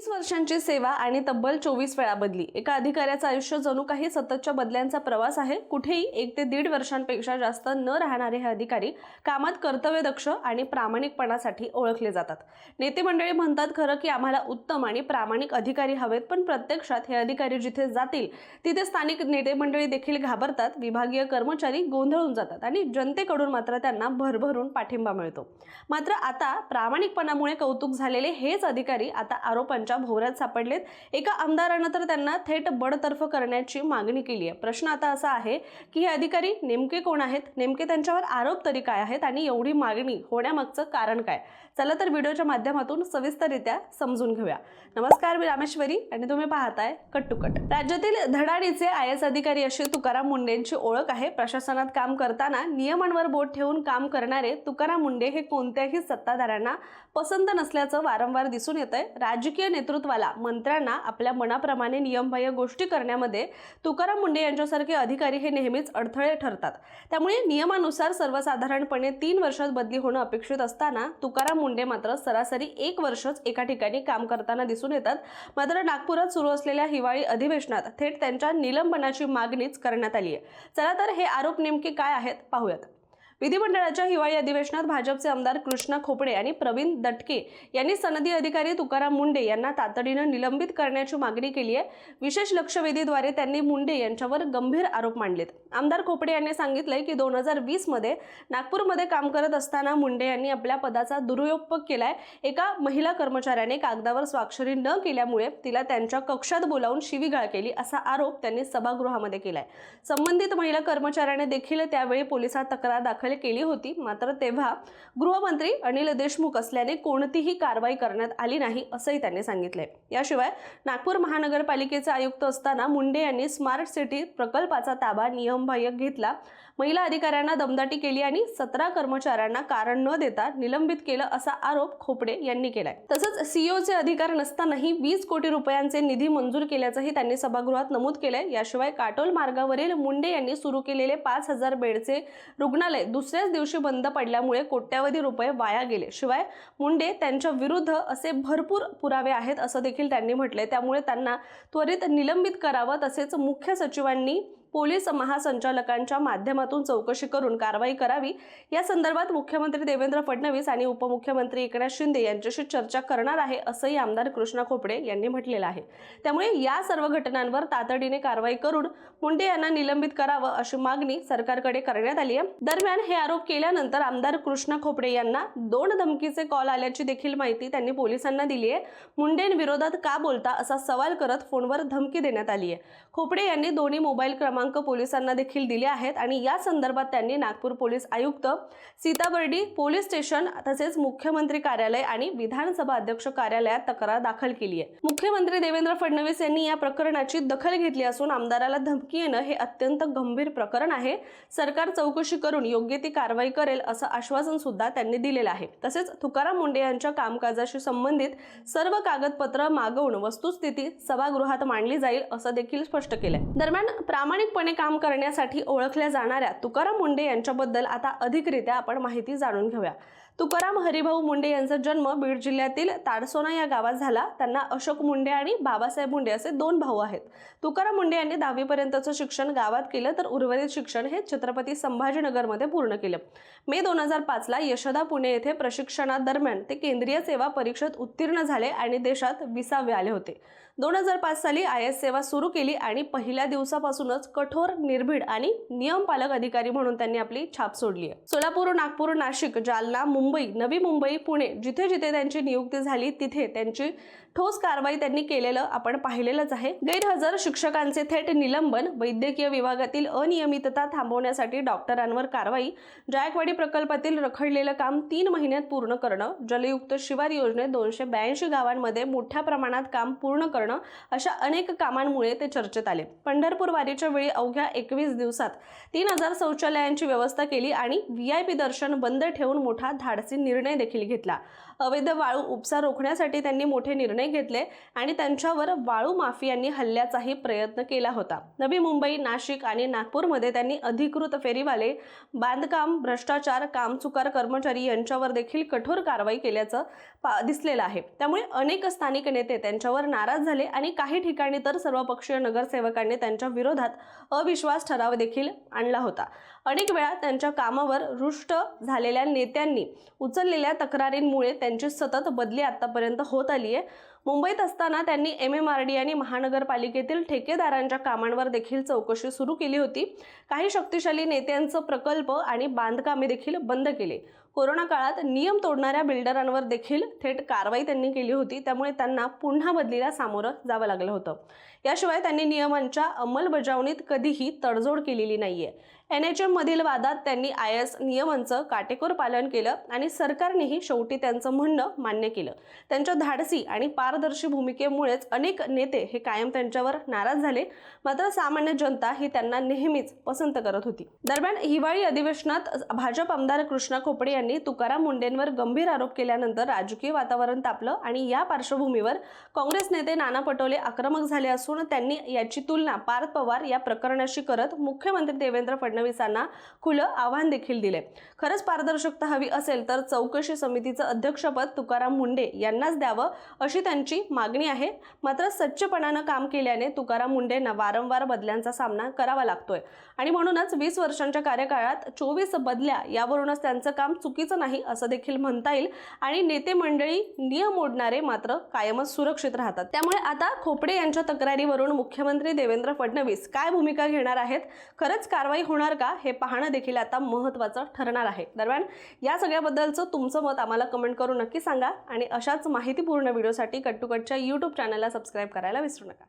वीस वर्षांची सेवा आणि तब्बल चोवीस वेळा बदली. एका अधिकाऱ्याचं आयुष्य जणू काही सततच्या बदल्यांचा प्रवास आहे. कुठेही एक ते दीड वर्षांपेक्षा जास्त न राहणारे हे अधिकारी कामात कर्तव्यदक्ष आणि प्रामाणिकपणासाठी ओळखले जातात. नेते मंडळी म्हणतात खरं की आम्हाला उत्तम आणि प्रामाणिक अधिकारी हवेत पण प्रत्यक्षात हे अधिकारी जिथे जातील तिथे स्थानिक नेते मंडळी देखील घाबरतात. विभागीय कर्मचारी गोंधळून जातात आणि जनतेकडून मात्र त्यांना भरभरून पाठिंबा मिळतो. मात्र आता प्रामाणिकपणामुळे कौतुक झालेले हेच अधिकारी आता आरोपांच्या भोवऱ्यात सापडलेत. एका आमदारानं तर त्यांना थेट बडतर्फ करण्याची मागणी केली आहे. प्रश्न आता असा आहे की हे अधिकारी नेमके कोण आहेत? नेमके त्यांच्यावर आरोप तरी काय आहेत? आणि एवढी मागणी होण्यामागचं कारण काय? चला तर व्हिडिओच्या माध्यमातून सविस्तररित्या समजून घेऊया. नमस्कार मी रामेश्वरी आणि तुम्ही पाहताय कट टू कट राज्यातील धडाडीचे आय एस अधिकारी अशी तुकाराम मुंडेंची ओळख आहे. प्रशासनात काम करताना नियमांवर बोट ठेवून काम करणारे तुकाराम मुंडे हे कोणत्याही सत्ताधाऱ्यांना पसंत नसल्याचं वारंवार दिसून येत आहे राजकीय नेतृत्वाला मंत्र्यांना आपल्या मनाप्रमाणे नियमबाह्य गोष्टी करण्यामध्ये तुकाराम मुंडे यांच्यासारखे अधिकारी हे नेहमीच अडथळे ठरतात. त्यामुळे नियमानुसार सर्वसाधारणपणे तीन वर्षात बदली होणं अपेक्षित असताना तुकाराम मुंडे मात्र सरासरी एक वर्षच एका ठिकाणी काम करताना दिसून येतात. मात्र नागपुरात सुरू असलेल्या हिवाळी अधिवेशनात थेट त्यांच्या निलंबनाची मागणीच करण्यात आली आहे चला तर हे आरोप नेमके काय आहेत? पाहूयात. विधिमंडळाच्या हिवाळी अधिवेशनात भाजपचे आमदार कृष्णा खोपडे आणि प्रवीण दटके यांनी सनदी अधिकारी तुकाराम मुंडे यांना तातडीनं निलंबित करण्याची मागणी केली आहे. विशेष लक्षवेधीद्वारे त्यांनी मुंडे यांच्यावर गंभीर आरोप मांडलेत. आमदार खोपडे यांनी सांगितलंय की दोन हजार वीसमध्ये नागपूरमध्ये काम करत असताना मुंडे यांनी आपल्या पदाचा दुरुपयोग केलाय. एका महिला कर्मचाऱ्याने कागदावर स्वाक्षरी न केल्यामुळे तिला त्यांच्या कक्षात बोलावून शिवीगाळ केली असा आरोप त्यांनी सभागृहामध्ये केलाय. संबंधित महिला कर्मचाऱ्याने देखील त्यावेळी पोलिसात तक्रार दाखल केली होती. मात्र तेव्हा गृहमंत्री अनिल देशमुख असल्याने कोणतीही कारवाई करण्यात आली नाही असंही त्यांनी सांगितलंय. याशिवाय नागपूर महानगरपालिकेचे आयुक्त असताना मुंडे यांनी स्मार्ट सिटी प्रकल्पाचा ताबा नियमबाह्य घेतला. महिला अधिकाऱ्यांना दमदाटी केली आणि सतरा कर्मचाऱ्यांना कारण न देता निलंबित केलं असा आरोप खोपडे यांनी केलाय. तसंच सीईओचे अधिकार नसतानाही वीस कोटी रुपयांचे निधी मंजूर केल्याचंही त्यांनी सभागृहात नमूद केलंय. याशिवाय काटोल मार्गावरील मुंडे यांनी सुरू केलेले पाच हजार बेडचे रुग्णालय दुसऱ्याच दिवशी बंद पडल्यामुळे कोट्यावधी रुपये वाया गेले. शिवाय मुंडे त्यांच्या विरुद्ध असे भरपूर पुरावे आहेत असं देखील त्यांनी म्हटलंय. त्यामुळे त्यांना त्वरित निलंबित करावं तसेच मुख्य सचिवांनी पोलीस महासंचालकांच्या माध्यमातून चौकशी करून कारवाई करावी. या संदर्भात मुख्यमंत्री देवेंद्र फडणवीस आणि उपमुख्यमंत्री एकनाथ शिंदे यांच्याशी चर्चा करणार आहे असंही आमदार कृष्णा खोपडे यांनी म्हटलेलं आहे. त्यामुळे या सर्व घटनांवर तातडीने कारवाई करून मुंडे यांना निलंबित करावं अशी मागणी सरकारकडे करण्यात आली आहे. दरम्यान हे आरोप केल्यानंतर आमदार कृष्णा खोपडे यांना दोन धमकीचे कॉल आल्याची देखील माहिती त्यांनी पोलिसांना दिली आहे. मुंडेंविरोधात का बोलता असा सवाल करत फोनवर धमकी देण्यात आली आहे. खोपडे यांनी दोन्ही मोबाईल क्रमांक पोलिसांना देखील दिले आहेत आणि या संदर्भात त्यांनी नागपूर पोलीस आयुक्त सीताबर्डी पोलीस स्टेशन तसेच मुख्यमंत्री कार्यालय आणि विधानसभा अध्यक्ष कार्यालयात तक्रार दाखल केली आहे. मुख्यमंत्री देवेंद्र फडणवीस यांनी या प्रकरणाची दखल घेतली असून आमदाराला धमकी येणं हे अत्यंत गंभीर प्रकरण आहे. सरकार चौकशी करून योग्य ती कारवाई करेल असं आश्वासन सुद्धा त्यांनी दिलेलं आहे. तसेच तुकाराम मुंडे यांच्या कामकाजाशी संबंधित सर्व कागदपत्र मागवून वस्तुस्थिती सभागृहात मांडली जाईल असं देखील स्पष्ट केलंय. दरम्यान प्रामाणिक प्रामाणिकपणे काम करण्यासाठी ओळखल्या जाणाऱ्या तुकाराम मुंडे यांच्याबद्दल आता अधिकरित्या आपण माहिती जाणून घेऊया. तुकाराम हरिभाऊ मुंडे यांचा जन्म बीड जिल्ह्यातील ताडसोना या गावात झाला. त्यांना अशोक मुंडे आणि बाबासाहेब मुंडे असे दोन भाऊ आहेत. तुकाराम मुंडे यांनी दहावीपर्यंतचं शिक्षण गावात केलं तर उर्वरित शिक्षण हे छत्रपती संभाजीनगरमध्ये पूर्ण केलं. मे दोन हजार पाचला यशोदा पुणे येथे प्रशिक्षणादरम्यान ते केंद्रीय सेवा परीक्षेत उत्तीर्ण झाले आणि देशात विसावे आले होते. दोन हजार पाच साली आय एस सेवा सुरू केली आणि पहिल्या दिवसापासूनच कठोर निर्भीड आणि नियमपालक अधिकारी म्हणून त्यांनी आपली छाप सोडली आहे. सोलापूर नागपूर नाशिक जालना मुंबई नवी मुंबई पुणे जिथे जिथे त्यांची नियुक्ती झाली तिथे त्यांची ठोस कारवाई त्यांनी केलेलं आपण पाहिलेलंच आहे. गैरहजर शिक्षकांचे थेट निलंबन वैद्यकीय विभागातील अनियमितता थांबवण्यासाठी डॉक्टरांवर कारवाई जायकवाडी प्रकल्पातील रखडलेलं काम तीन महिन्यात पूर्ण करणं जलयुक्त शिवार योजनेत दोनशे ब्याऐंशी गावांमध्ये मोठ्या प्रमाणात काम पूर्ण करणं अशा अनेक कामांमुळे ते चर्चेत आले. पंढरपूर वारीच्या वेळी अवघ्या एकवीस दिवसात तीन हजार शौचालयांची व्यवस्था केली आणि व्ही आय पी दर्शन बंद ठेवून मोठा धाडसी निर्णय देखील घेतला. अवैध वाळू उपसा रोखण्यासाठी त्यांनी मोठे निर्णय घेतले आणि त्यांच्यावर वाळू माफियांनी हल्ल्याचाही प्रयत्न केला होता. नवी मुंबई नाशिक आणि नागपूरमध्ये त्यांनी अधिकृत फेरीवाले बांधकाम भ्रष्टाचार कामचुकार कर्मचारी यांच्यावर देखील कठोर कारवाई केल्याचं पा दिसलेलं आहे. त्यामुळे अनेक स्थानिक नेते त्यांच्यावर नाराज झाले आणि काही ठिकाणी तर सर्वपक्षीय नगरसेवकांनी त्यांच्या विरोधात अविश्वास ठराव देखील आणला होता. अनेक वेळा त्यांच्या कामावर रुष्ट झालेल्या नेत्यांनी उचललेल्या तक्रारींमुळे त्यांची सतत बदली आतापर्यंत होत आली आहे मुंबईत असताना त्यांनी एम एम आर डी आणि महानगरपालिकेतील ठेकेदारांच्या कामांवर देखील चौकशी सुरू केली होती. काही शक्तिशाली नेत्यांचं प्रकल्प आणि बांधकामे देखील बंद केले. कोरोना काळात नियम तोडणाऱ्या बिल्डरांवर देखील थेट कारवाई त्यांनी केली होती. त्यामुळे त्यांना पुन्हा बदलीला सामोरं जावं लागलं होतं. याशिवाय त्यांनी नियमांच्या अंमलबजावणीत कधीही तडजोड केलेली नाहीये. एन एच एममधील वादात त्यांनी आय एस नियमांचं काटेकोर पालन केलं आणि सरकारनेही शेवटी त्यांचं म्हणणं मान्य केलं. त्यांच्या धाडसी आणि पारदर्शी भूमिकेमुळेच अनेक नेते हे कायम त्यांच्यावर नाराज झाले. मात्र सामान्य जनता ही त्यांना नेहमीच पसंत करत होती. दरम्यान हिवाळी अधिवेशनात भाजप आमदार कृष्णा खोपडे यांनी तुकाराम मुंडेंवर गंभीर आरोप केल्यानंतर राजकीय वातावरण तापलं आणि या पार्श्वभूमीवर काँग्रेस नेते नाना पटोले आक्रमक झाले असून त्यांनी याची तुलना पार्थ पवार या प्रकरणाशी करत मुख्यमंत्री देवेंद्र फडणवीसांना खुलं आव्हान देखील दिले. खरंच पारदर्शकता हवी असेल तर चौकशी समितीचं अध्यक्षपद तुकाराम मुंडे यांनाच द्यावं अशी त्यांची मागणी आहे. मात्र सच्चपणानं काम केल्याने तुकाराम मुंडेंना वारंवार बदल्यांचा सामना करावा लागतोय. आणि म्हणूनच वीस वर्षांच्या कार्यकाळात चोवीस बदल्या यावरूनच त्यांचं काम चुकीचं नाही असं देखील म्हणता येईल. आणि नेते मंडळी नियम मोडणारे मात्र कायमच सुरक्षित राहतात. त्यामुळे आता खोपडे यांच्या तक्रारीवरून मुख्यमंत्री देवेंद्र फडणवीस काय भूमिका घेणार आहेत? खरंच कारवाई होणार का? हे पाहणं देखील आता महत्त्वाचं ठरणार आहे. दरम्यान या सगळ्याबद्दलचं तुमचं मत आम्हाला कमेंट करून नक्की सांगा. आणि अशाच माहितीपूर्ण व्हिडिओसाठी कट्टूकटच्या यूट्यूब चॅनलला सबस्क्राईब करायला विसरू नका.